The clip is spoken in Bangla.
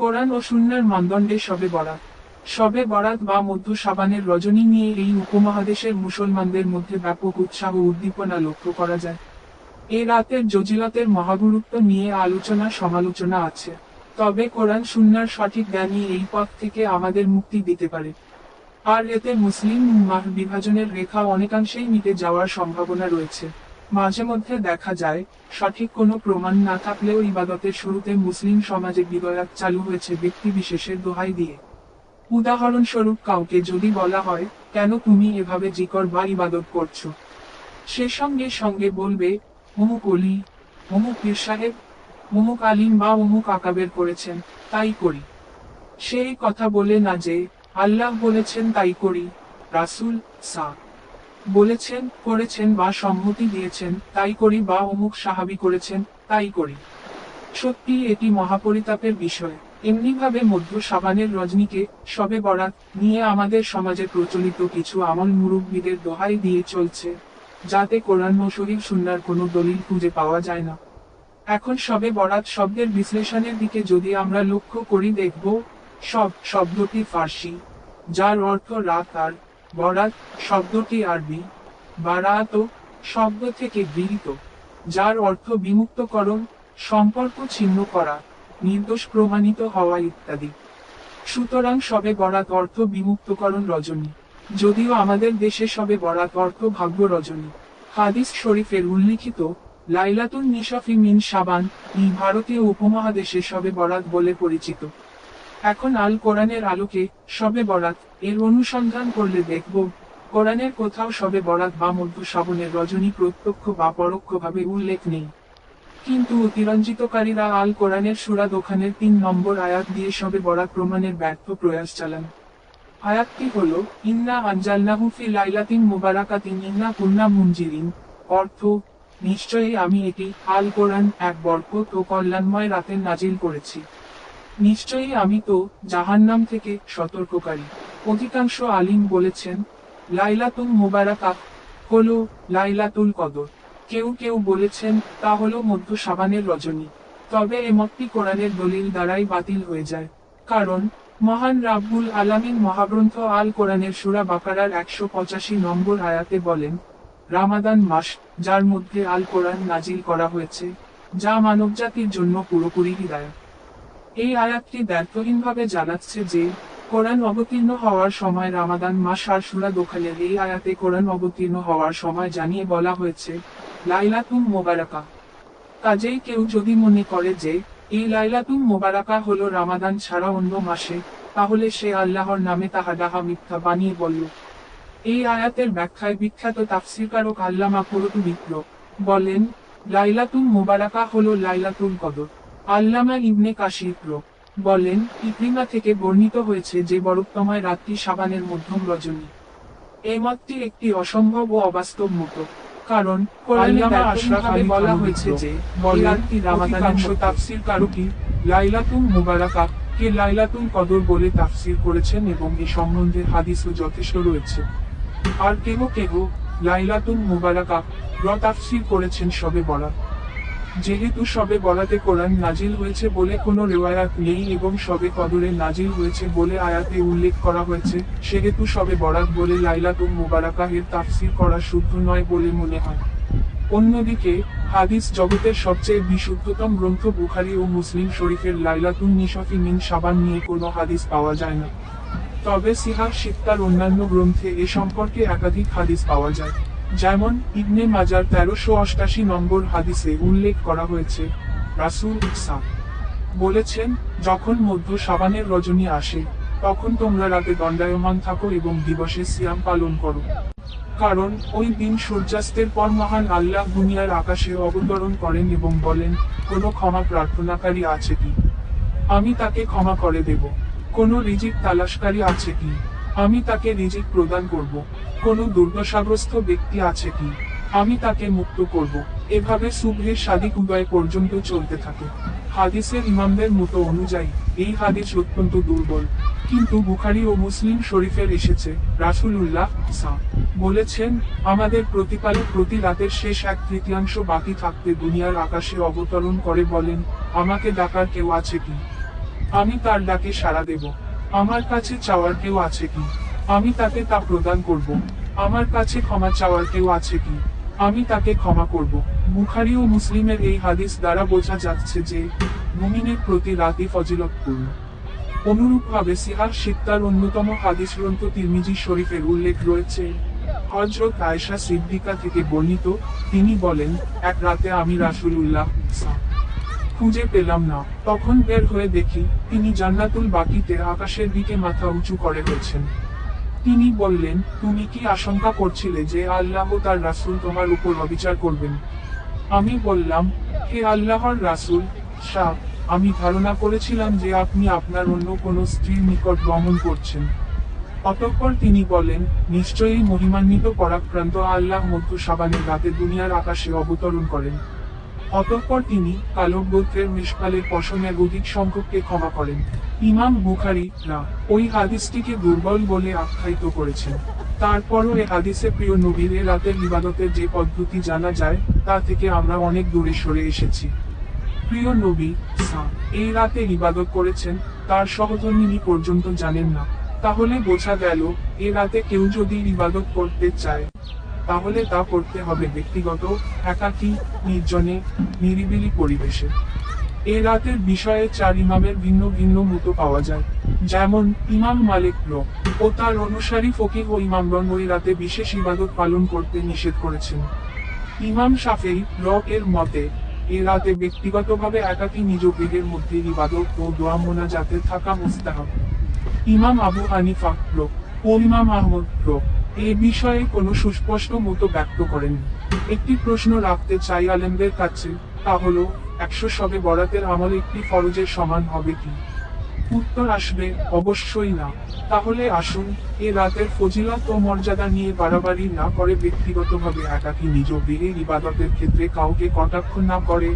কোরআন ও সুন্নার মানদণ্ডে সবে বরাত। সবে বরাত বা মধ্য সাবানের রজনী নিয়ে এই উপমহাদেশের মুসলমানদের মধ্যে ব্যাপক উৎসাহ উদ্দীপনা লক্ষ্য করা যায়। এই রাতের জজিলতের মহাগুরুত্ব নিয়ে আলোচনা সমালোচনা আছে। তবে কোরআন সুন্নার সঠিক জ্ঞানই এই পথ থেকে আমাদের মুক্তি দিতে পারে। আর এতে মুসলিম বিভাজনের রেখা অনেকাংশেই মিটে যাওয়ার সম্ভাবনা রয়েছে। মাঝে মধ্যে দেখা যায়, সঠিক কোনো প্রমাণ না থাকলেও ইবাদতের শুরুতে মুসলিম সমাজে বিদয়াত চালু হয়েছে ব্যক্তি বিশেষের দোহাই দিয়ে। উদাহরণস্বরূপ কাউকে যদি বলা হয়, কেন তুমি এভাবে জিকর বা ইবাদত করছ? সে সঙ্গে সঙ্গে বলবে, অমুক অলি, অমুক পীর সাহেব, অমুক আলিম বা অমুক আকাবের করেছেন, তাই করি। সেই কথা বলে না যে, আল্লাহ বলেছেন তাই করি। রাসুল সা বলেছেন, করেছেন বা সম্মতি দিয়েছেন, তাই করি বা অমুক সাহাবি করেছেন, তাই করি। সত্যি এটি মহাপরিতাপের বিষয়। এমনিভাবে মধ্য সাবানের রজনীকে, সবে বরাত, নিয়ে আমাদের সমাজে প্রচলিত কিছু আমল মুরব্বীদের দোহাই দিয়ে চলছে, যাতে কোরআন ও শরীফ সুন্নার কোনো দলিল খুঁজে পাওয়া যায় না। এখন সবে বরাত শব্দের বিশ্লেষণের দিকে যদি আমরা লক্ষ্য করি দেখব, সব শব্দটি ফার্সি, যার অর্থ রাত আর বরাত শব্দটি আরবি, বারাত শব্দ থেকে গৃহীত, যার অর্থ বিমুক্তকরণ, সম্পর্ক ছিন্ন করা, নির্দোষ প্রমাণিত হওয়া ইত্যাদি। সুতরাং সবে বরাত অর্থ বিমুক্তকরণ রজনী, যদিও আমাদের দেশে সবে বরাত অর্থ ভাগ্য রজনী। হাদিস শরীফের উল্লিখিত, লাইলাতুন নিশাফি মিন সাবান এই ভারতীয় উপমহাদেশে সবে বরাত বলে পরিচিত। এখন আল কোরআনের আলোকে সবে বরাত, এর অনুসন্ধান করলে দেখব, কোরআনের কোথাও সবে বরাত বা মধ্য শ্রাবণের রজনী প্রত্যক্ষ বা পরোক্ষভাবে উল্লেখ নেই। কিন্তু অতিরঞ্জিতকারীরা আল কোরআনের সুরা দোকানের তিন নম্বর আয়াত দিয়ে সবে বরাত প্রমাণের ব্যর্থ প্রয়াস চালান। আয়াতটি হল, ইন্না আনজালনাহু ফি লাইলাতিন মুবারাকাতিন, ইন্না কুন্না মুঞ্জিরিন অর্থ, নিশ্চয়ই আমি এটি আল কোরআন এক বরকত ও কল্যাণময় রাতে নাজিল করেছি। নিশ্চয়ই আমি তো জাহান্নাম থেকে সতর্ককারী। অধিকাংশ আলিম বলেছেন, লাইলাতুল মুবারাকা হলো লাইলাতুল কদর। কেউ কেউ বলেছেন, তা হলো মধ্য সাবানের রজনী। তবে এ মতটি কোরআনের দলিল দ্বারাই বাতিল হয়ে যায়। কারণ, মহান রাব্বুল আলামিন মহাগ্রন্থ আল কোরআনের সুরা বাকারার একশো পঁচাশি নম্বর আয়াতে বলেন, রামাদান মাস, যার মধ্যে আল কোরআন নাজিল করা হয়েছে, যা মানবজাতির জন্য পুরোপুরি হৃদায়ত। এই আয়াতটি ব্যর্থহীনভাবে জানাচ্ছে যে, কোরআন অবতীর্ণ হওয়ার সময় রামাদান মাস আর সুরা দোখানের এই আয়াতে কোরআন অবতীর্ণ হওয়ার সময় জানিয়ে বলা হয়েছে, লাইলাতুম মোবারকা। কাজেই কেউ যদি মনে করে যে, এই লাইলাতুম মোবারকা হলো রামাদান ছাড়া অন্য মাসে, তাহলে সে আল্লাহর নামে তাহা ডাহা মিথ্যা বানিয়ে বলল। এই আয়াতের ব্যাখ্যায় বিখ্যাত তাফসিরকারক আল্লামা পুরতু বিপ্র বলেন লাইলাতুল মোবারকা হল লাইলাতুল কদর। আল্লামা ইবনে কাশিপ্র বলেন ইকরিমা থেকে বর্ণিত হয়েছে যে বরফতমায় রাত্রি সাবানের মধ্যম রজনী। এই মতটি একটি অসম্ভব ও অবাস্তব মতো। কারণ আশরাফ বলা হয়েছে যে বলান্তি রামাদানের তাফসির কারুকি লাইলাতুল মুবারাকা কে লাইলাতুল কদর বলে তাফসির করেছেন এবং এ সম্বন্ধে হাদিসও যথেষ্ট রয়েছে। আর কেহ কেহ লাইলাতুল মুবারাকা র তাফসির করেছেন সবে বরাত। যেহেতু সবে বরাতে কোরআন নাজিল হয়েছে বলে কোনো রেওয়ায়াত নেই এবং সবে কদরে নাজিল হয়েছে বলে আয়াতে উল্লেখ করা হয়েছে, সেহেতু সবে বরাত বলে লাইলাতুল মুবারাকা এর তাফসির করা শুদ্ধ নয় বলে মনে হয়। অন্যদিকে, হাদিস জগতের সবচেয়ে বিশুদ্ধতম গ্রন্থ বুখারি ও মুসলিম শরীফের লাইলাতুন নিশফি মিন সাবান নিয়ে কোনো হাদিস পাওয়া যায় না। তবে সিহার সিত্তার অন্যান্য গ্রন্থে এ সম্পর্কে একাধিক হাদিস পাওয়া যায়। যেমন ইবনে মাজার তেরোশো অষ্টাশি নম্বর হাদিসে উল্লেখ করা হয়েছে, রাসুল ইসা বলেছেন, যখন মধ্য সাবানের রজনী আসে, তখন তোমরা রাতে দণ্ডায়মান থাকো এবং দিবসে সিয়াম পালন করো। কারণ ওই দিন সূর্যাস্তের পর মহান আল্লাহ দুনিয়ার আকাশে অবতরণ করেন এবং বলেন, কোনো ক্ষমা প্রার্থনাকারী আছে কি? আমি তাকে ক্ষমা করে দেব। কোনো রিজিক তালাশকারী আছে কি? আমি তাকে রিজিক প্রদান করব। কোনো দুর্দশাগ্রস্ত ব্যক্তি আছে কি? আমি তাকে মুক্ত করব। এভাবে সুবহের সাদিক উদয় পর্যন্ত চলতে থাকে। হাদিসের ইমামদের মতো অনুযায়ী, এই হাদিস অত্যন্ত দুর্বল। কিন্তু বুখারি ও মুসলিম শরীফের এসেছে, রাসূলুল্লাহ সা বলেছেন, আমাদের প্রতিপালক প্রতি রাতের শেষ এক তৃতীয়াংশ বাকি থাকতে দুনিয়ার আকাশে অবতরণ করে বলেন, আমাকে ডাকার কেউ আছে কি? আমি তার ডাকে সাড়া দেব। আমার কাছে চাওয়ার কেউ আছে কি? আমি তাকে তা প্রদান করব। আমার কাছে ক্ষমা চাওয়ার কেউ আছে কি? আমি তাকে ক্ষমা করব। বুখারি ও মুসলিমের এই হাদিস দ্বারা বোঝা যাচ্ছে যে, মুমিনের প্রতি রাতি ফজিলতপূর্ণ অনুরূপভাবে সিহার সিত্তার অন্যতম হাদিস গ্রন্থ তিরমিজি শরীফের উল্লেখ রয়েছে। হজরত আয়েশা সিদ্দিকা থেকে বর্ণিত, তিনি বলেন, এক রাতে আমি রাসূলুল্লাহ সা- খুঁজে পেলাম না। তখন বের হয়ে দেখি, তিনি জান্নাতুল বাকিতে আকাশের দিকে মাথা উঁচু করে রয়েছেন তিনি বললেন, তুমি কি আশঙ্কা করছিলে যে আল্লাহ তার রাসূল তোমার উপর অবিচার করবেন? আমি বললাম, হে আল্লাহর রাসূল শাহ আমি ধারণা করেছিলাম যে আপনি আপনার অন্য কোনো স্ত্রীর নিকট গমন করছেন। অতঃপর তিনি বলেন, নিশ্চয়ই মহিমান্বিত পরাক্রান্ত আল্লাহ মধ্য সাবানের রাতে দুনিয়ার আকাশে অবতরণ করেন। অতঃপর তিনি কালব গোত্রের মিসকালের পশমের অধিক সংখ্যককে ক্ষমা করেন। ইমাম বুখারি না ওই হাদিসটিকে দুর্বল বলে আখ্যায়িত করেছেন। তারপরও এ হাদিসে প্রিয় নবীর এ রাতের ইবাদতের যে পদ্ধতি জানা যায়, তা থেকে আমরা অনেক দূরে সরে এসেছি। প্রিয় নবী এই রাতে ইবাদত করেছেন, তার সহধর্মিনী পর্যন্ত জানেন না। তাহলে বোঝা গেল, এ রাতে কেউ যদি ইবাদত করতে চায়। তাহলে তা করতে হবে ব্যক্তিগত, একাকী, নির্জনে, নিরিবিলি পরিবেশে। এ রাতের বিষয়ে চার ইমামের ভিন্ন ভিন্ন মতো পাওয়া যায়। যেমন, ইমাম মালিক র ও তার অনুসারী ফকিহ ও ইমামগণ ওই রাতে বিশেষ ইবাদত পালন করতে নিষেধ করেছেন। ইমাম শাফেই র এর মতে, এ রাতে ব্যক্তিগতভাবে একাকী নিজ গৃহের মধ্যে ইবাদত ও দোয়া মোনাজাতে থাকা মুস্তাহাব। ইমাম আবু হানিফা র ও ইমাম আহমদ র এ বিষয়ে কোনো সুস্পষ্ট মতো ব্যক্ত করেন একটি প্রশ্ন রাখতে চাই আলেমদের কাছে, তা হলো, একশো সবে বরাতের আমল একটি ফরজের সমান হবে কি? উত্তর আসবে, অবশ্যই না। তাহলে আসুন, এ রাতের ফজিলত ও মর্যাদা নিয়ে বাড়াবাড়ি না করে ব্যক্তিগতভাবে একাকী নিজ গৃহে ইবাদতের ক্ষেত্রে কাউকে কটাক্ষ না করে